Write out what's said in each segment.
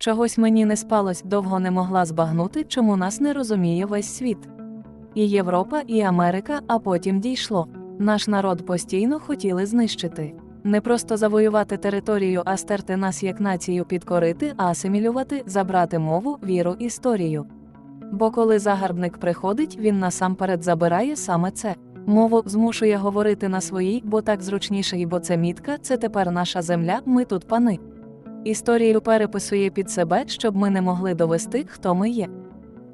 Чогось мені не спалось, довго не могла збагнути, чому нас не розуміє весь світ. І Європа, і Америка, а потім дійшло. Наш народ постійно хотіли знищити. Не просто завоювати територію, а стерти нас як націю підкорити, а асимілювати, забрати мову, віру, історію. Бо коли загарбник приходить, він насамперед забирає саме це. Мову змушує говорити на своїй, бо так зручніше, і бо це мітка, це тепер наша земля, ми тут пани. Історію переписує під себе, щоб ми не могли довести, хто ми є.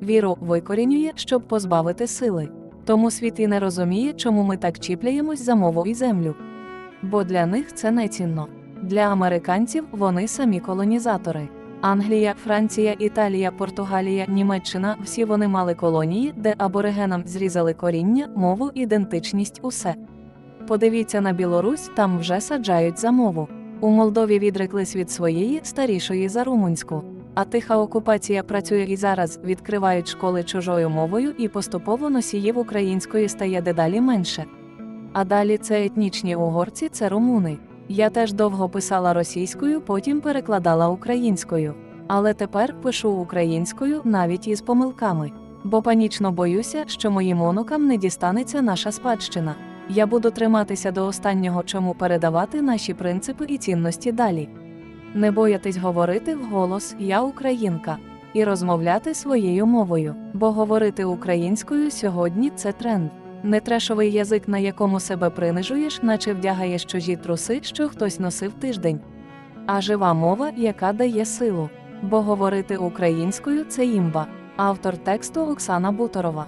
Віру викорінює, щоб позбавити сили. Тому світ і не розуміє, чому ми так чіпляємось за мову і землю. Бо для них це не цінно. Для американців вони самі колонізатори. Англія, Франція, Італія, Португалія, Німеччина всі вони мали колонії, де аборигенам зрізали коріння, мову, ідентичність, усе. Подивіться на Білорусь, там вже саджають за мову. У Молдові відреклись від своєї старішої за румунську. А тиха окупація працює і зараз відкривають школи чужою мовою, і поступово носіїв української стає дедалі менше. А далі це етнічні угорці, це румуни. Я теж довго писала російською, потім перекладала українською. Але тепер пишу українською навіть із помилками. Бо панічно боюся, що моїм онукам не дістанеться наша спадщина. Я буду триматися до останнього, чому передавати наші принципи і цінності далі. Не боятись говорити вголос Я українка і розмовляти своєю мовою, бо говорити українською сьогодні це тренд. Не трешовий язик, на якому себе принижуєш, наче вдягаєш чужі труси, що хтось носив тиждень. А жива мова, яка дає силу. Бо говорити українською це імба. Автор тексту Оксана Буторова.